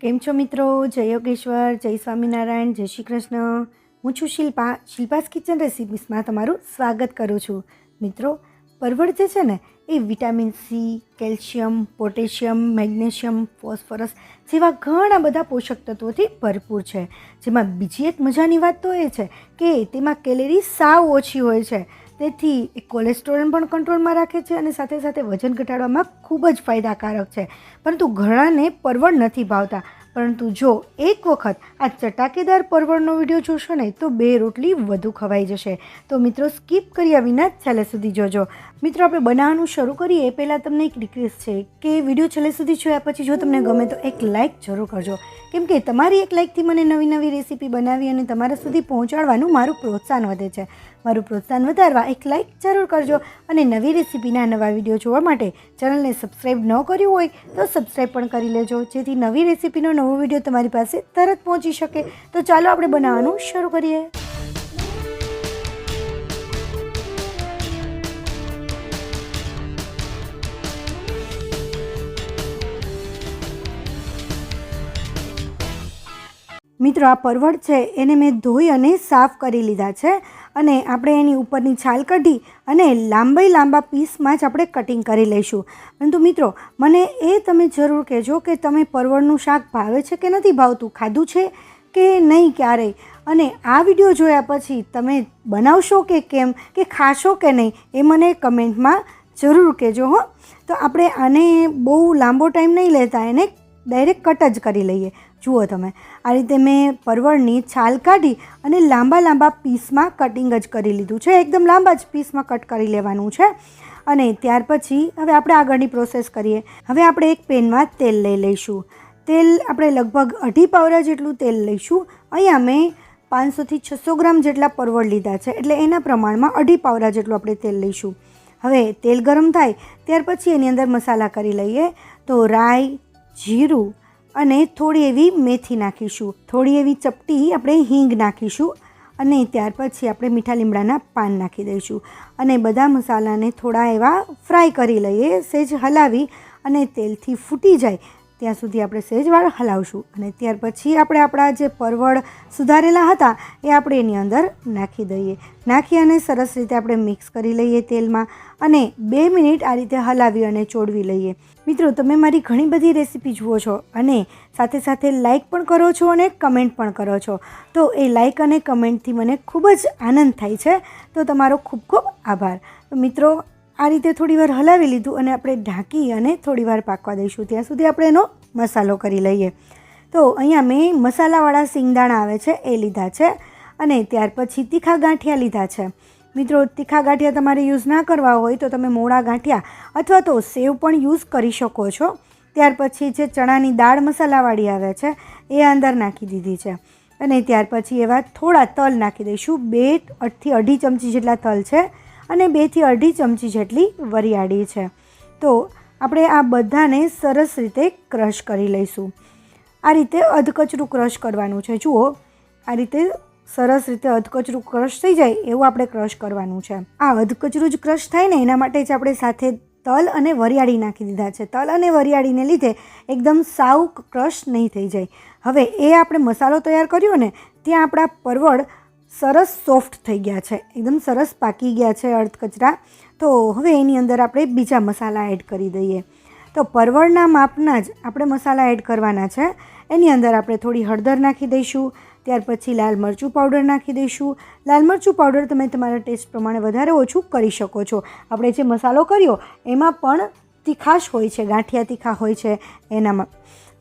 કેમ છો મિત્રો? જય યોગેશ્વર, જય સ્વામિનારાયણ, જય શ્રી કૃષ્ણ. હું છું શિલ્પા. શિલ્પાસ કિચન રેસિપીસમાં તમારું સ્વાગત કરું છું. મિત્રો, પરવળ જે છે ને, એ vitamin C, calcium, potassium, magnesium, phosphorus જેવા ઘણા બધા પોષક તત્વોથી ભરપૂર છે. જેમાં બીજી એક મજાની વાત તો એ છે કે તેમાં કેલેરી સાવ ઓછી હોય છે. તેથી એ કોલેસ્ટ્રોલ પણ કંટ્રોલમાં રાખે છે અને સાથે સાથે વજન ઘટાડવામાં ખૂબ જ ફાયદાકારક છે. પરંતુ ઘણાને પરવળ નથી ભાવતા. પરંતુ જો એક વખત આ ચટાકેદાર પરવળનો વીડિયો જોશો ને તો બે રોટલી વધુ ખવાઈ જશે. તો મિત્રો, સ્કીપ કર્યા વિના છેલ્લે સુધી જોજો. મિત્રો, આપણે બનાવવાનું શરૂ કરીએ. પહેલાં તમને એક રિક્વેસ્ટ છે કે વીડિયો છેલ્લે સુધી જોયા પછી જો તમને ગમે તો એક લાઇક જરૂર કરજો. કેમ કે તમારી એક લાઇકથી મને નવી નવી રેસીપી બનાવી અને તમારા સુધી પહોંચાડવાનું મારું પ્રોત્સાહન વધે છે. મારું પ્રોત્સાહન વધારવા એક લાઇક જરૂર કરજો અને નવી રેસીપીના નવા વીડિયો જોવા માટે ચેનલને સબસ્ક્રાઈબ ન કર્યું હોય તો સબસ્ક્રાઈબ પણ કરી લેજો. જેથી નવી રેસીપીનો નવો વીડિયો તમારી પાસે તરત પહોંચી શકે. તો ચાલો આપણે બનાવવાનું શરૂ કરીએ. મિત્રો, આ પરવળ છે, એને મેં ધોઈ અને સાફ કરી લીધા છે અને આપણે એની ઉપરની છાલ કાઢી અને લાંબાઈ લાંબા પીસમાં જ આપણે કટિંગ કરી લઈશું. પરંતુ મિત્રો, મને એ તમે જરૂર કહેજો કે તમે પરવળનું શાક ભાવે છે કે નથી ભાવતું? ખાધું છે કે નહીં ક્યારેય? અને આ વીડિયો જોયા પછી તમે બનાવશો કે કેમ? કે ખાશો કે નહીં? એ મને કમેન્ટમાં જરૂર કહેજો, હો. તો આપણે આને બહુ લાંબો ટાઈમ નહીં લેતા, એને ડાયરેક્ટ કટ જ કરી લઈએ. જુઓ તમે. આ રીતે મેં પરવળની છાલ કાઢી અને લાંબા લાંબા પીસમાં કટિંગ જ કરી લીધું છે. એકદમ લાંબા જ પીસમાં કટ કરી લેવાનું છે. અને ત્યાર પછી હવે આપણે આગળની પ્રોસેસ કરીએ. હવે આપણે એક પેનમાં તેલ લઈ લઈશું. તેલ આપણે લગભગ અઢી પાવરા જેટલું તેલ લઈશું. અહીંયા મેં પાંચસોથી છસો ગ્રામ જેટલા પરવળ લીધા છે. એટલે એના પ્રમાણમાં અઢી પાવરા જેટલું આપણે તેલ લઈશું. હવે તેલ ગરમ થાય, ત્યાર પછી એની અંદર મસાલા કરી લઈએ. તો રાઈ, જીરું અને થોડી એવી મેથી નાખીશું. થોડી એવી ચપટી આપણે હિંગ નાખીશું અને ત્યાર પછી આપણે મીઠા લીમડાના પાન નાખી દઈશું. અને બધા મસાલાને થોડા એવા ફ્રાય કરી લઈએ, સેજ હલાવી અને તેલથી ફૂટી જાય ત્યાં સુધી આપણે સહેજવાર હલાવશું અને ત્યાર પછી આપણે આપણા જે પરવળ સુધારેલા હતા એ આપણે એની અંદર નાખી દઈએ. નાખી અને સરસ રીતે આપણે મિક્સ કરી લઈએ તેલમાં અને બે મિનિટ આ રીતે હલાવી અને ચોડવી લઈએ. મિત્રો, તમે મારી ઘણી બધી રેસીપી જુઓ છો અને સાથે સાથે લાઇક પણ કરો છો અને કમેન્ટ પણ કરો છો. તો એ લાઇક અને કમેન્ટથી મને ખૂબ જ આનંદ થાય છે. તો તમારો ખૂબ ખૂબ આભાર. મિત્રો આ રીતે થોડીવાર હલાવી લીધું અને આપણે ઢાંકી અને થોડીવાર પાકવા દઈશું. ત્યાં સુધી આપણે એનો મસાલો કરી લઈએ. તો અહીંયા મેં મસાલાવાળા સિંગદાણા આવે છે, એ લીધા છે અને ત્યાર પછી તીખા ગાંઠિયા લીધા છે. મિત્રો, તીખા ગાંઠિયા તમારે યુઝ ના કરવા હોય તો તમે મોડા ગાંઠિયા અથવા તો સેવ પણ યુઝ કરી શકો છો. ત્યાર પછી જે ચણાની દાળ મસાલાવાળી આવે છે, એ અંદર નાખી દીધી છે. અને ત્યાર પછી એવા થોડા તલ નાખી દઈશું. બે અઢથી અઢી ચમચી જેટલા તલ છે. અને બેથી અઢી ચમચી જેટલી વરિયાળી છે. તો આપણે આ બધાને સરસ રીતે ક્રશ કરી લઈશું. આ રીતે અધકચરું ક્રશ કરવાનું છે. જુઓ, આ રીતે સરસ રીતે અધકચરું ક્રશ થઈ જાય એવું આપણે ક્રશ કરવાનું છે. આ અધકચરું જ ક્રશ થાય ને એના માટે જ આપણે સાથે તલ અને વરિયાળી નાખી દીધા છે. તલ અને વરિયાળીને લીધે એકદમ સાવ ક્રશ નહીં થઈ જાય. હવે એ આપણે મસાલો તૈયાર કર્યો ને, ત્યાં આપણા પરવળ સરસ સોફ્ટ થઈ ગયા છે, એકદમ સરસ પાકી ગયા છે અર્ધકચરા તો હવે એની અંદર આપણે બીજા મસાલા એડ કરી દઈએ. તો પરવળના માપના જ આપણે મસાલા એડ કરવાના છે. એની અંદર આપણે થોડી હળદર નાખી દઈશું, ત્યાર પછી લાલ મરચું પાવડર નાખી દઈશું. લાલ મરચું પાવડર તમે તમારા ટેસ્ટ પ્રમાણે વધારે ઓછું કરી શકો છો. આપણે જે મસાલો કર્યો, એમાં પણ તીખાશ હોય છે, ગાંઠિયા તીખા હોય છે એનામાં.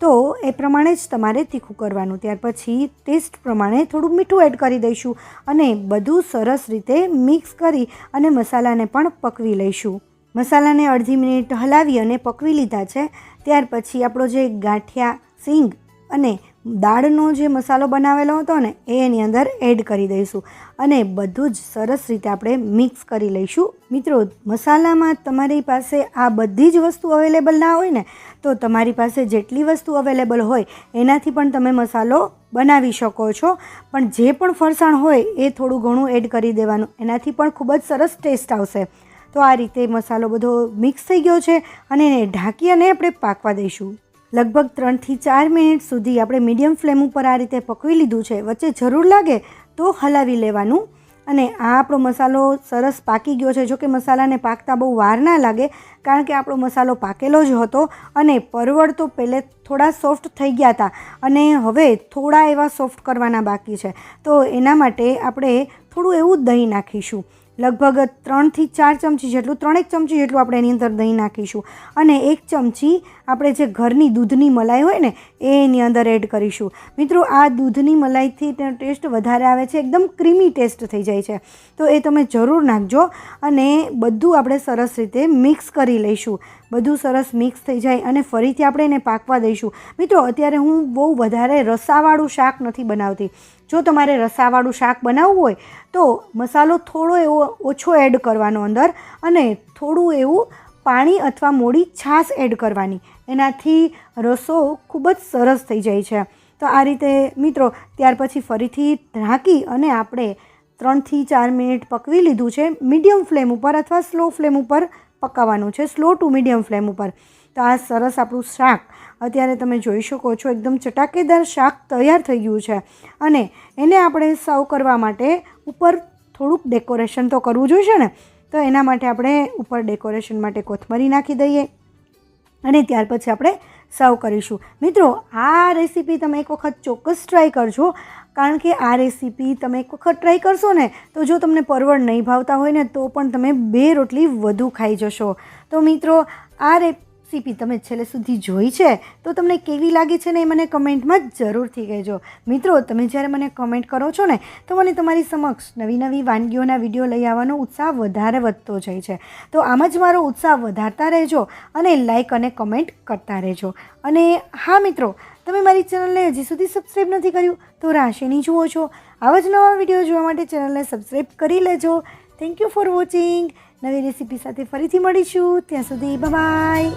તો એ પ્રમાણે જ તમારે તીખું કરવાનું. ત્યાર પછી ટેસ્ટ પ્રમાણે થોડું મીઠું એડ કરી દઈશું અને બધું સરસ રીતે મિક્સ કરી અને મસાલાને પણ પકવી લઈશું. મસાલાને અડધી મિનિટ હલાવી અને પકવી લીધા છે. ત્યાર પછી આપણો જે ગાંઠિયા સિંગ અને દાળનો જે મસાલો બનાવેલો હતો ને, એ એની અંદર એડ કરી દઈશું. અને બધું જ સરસ રીતે આપણે મિક્સ કરી લઈશું. મિત્રો, મસાલામાં તમારી પાસે આ બધી જ વસ્તુ અવેલેબલ ના હોય ને, તો તમારી પાસે જેટલી વસ્તુ અવેલેબલ હોય, એનાથી પણ તમે મસાલો બનાવી શકો છો. પણ જે પણ ફરસાણ હોય, એ થોડું ઘણું એડ કરી દેવાનું. એનાથી પણ ખૂબ જ સરસ ટેસ્ટ આવશે. તો આ રીતે મસાલો બધો મિક્સ થઈ ગયો છે અને એને ઢાંકી અને આપણે પાકવા દઈશું. લગભગ ત્રણથી ચાર મિનિટ સુધી આપણે મીડિયમ ફ્લેમ ઉપર આ રીતે પકવી લીધું છે. વચ્ચે જરૂર લાગે તો હલાવી લેવાનું. અને આ આપણો મસાલો સરસ પાકી ગયો છે. જો કે મસાલાને પાકતા બહુ વાર ના લાગે, કારણ કે આપણો મસાલો પાકેલો જ હતો અને પરવળ તો પહેલે થોડા સોફ્ટ થઈ ગયા હતા અને હવે થોડા એવા સોફ્ટ કરવાના બાકી છે. તો એના માટે આપણે થોડું એવું દહીં નાખીશું. લગભગ ત્રણથી ચાર ચમચી જેટલું, ત્રણેક ચમચી જેટલું આપણે એની અંદર દહીં નાખીશું. અને એક ચમચી આપણે જે ઘરની દૂધની મલાઈ હોય ને, એ એની અંદર એડ કરીશું. મિત્રો, આ દૂધની મલાઈથી તેનો ટેસ્ટ વધારે આવે છે, એકદમ ક્રીમી ટેસ્ટ થઈ જાય છે. તો એ તમે જરૂર નાખજો અને બધું આપણે સરસ રીતે મિક્સ કરી લઈશું. બધું સરસ મિક્સ થઈ જાય અને ફરીથી આપણે એને પાકવા દઈશું. મિત્રો, અત્યારે હું બહુ વધારે રસાવાળું શાક નથી બનાવતી. જો તમારે રસાવાળું શાક બનાવવું હોય, તો મસાલો થોડો એવો ઓછો એડ કરવાનો અંદર અને થોડું એવું પાણી અથવા મોડી છાશ એડ કરવાની. એનાથી રસો ખૂબ જ સરસ થઈ જાય છે. તો આ રીતે મિત્રો, ત્યાર પછી ફરીથી ઢાંકી અને આપણે ત્રણથી ચાર મિનિટ પકવી લીધું છે. મીડિયમ ફ્લેમ ઉપર અથવા સ્લો ફ્લેમ ઉપર પકાવવાનું છે. સ્લો ટુ મીડિયમ ફ્લેમ ઉપર. તો આ સરસ આપણું શાક. અત્યારે તમે જોઈ શકો છો, એકદમ ચટાકેદાર શાક તૈયાર થઈ ગયું છે. અને એને આપણે સર્વ કરવા માટે ઉપર થોડુંક ડેકોરેશન તો કરવું જોઈશે ને, તો એના માટે આપણે ઉપર ડેકોરેશન માટે કોથમરી નાખી દઈએ અને ત્યાર પછી આપણે સર્વ કરીશું. મિત્રો, આ રેસીપી તમે એક વખત ચોક્કસ ટ્રાય કરજો, કારણ કે આ રેસીપી તમે એક વખત ટ્રાય કરશો ને, તો જો તમને પરવળ નહીં ભાવતા હોય ને, તો પણ તમે બે રોટલી વધુ ખાઈ જશો. તો મિત્રો, આ રેસીપી તમે છેલ્લે સુધી જોઈ છે, તો તમને કેવી લાગી છે ને એ મને કમેન્ટમાં જરૂરથી કહેજો. મિત્રો, તમે જ્યારે મને કમેન્ટ કરો છો ને, તો મને તમારી સમક્ષ નવી નવી વાનગીઓના વીડિયો લઈ આવવાનો ઉત્સાહ વધારે વધતો જાય છે. તો આમ જ મારો ઉત્સાહ વધારતા રહેજો અને લાઇક અને કમેન્ટ કરતા રહેજો. અને હા, મિત્રો, તમે મારી ચેનલને હજી સુધી સબસ્ક્રાઈબ નથી કર્યું, તો રાશિની જુઓ છો. આવા જ નવા વીડિયો જોવા માટે ચેનલને સબસ્ક્રાઈબ કરી લેજો. થેન્ક યુ ફોર વોચિંગ નવી રેસીપી સાથે ફરીથી મળીશું. ત્યાં સુધી બાય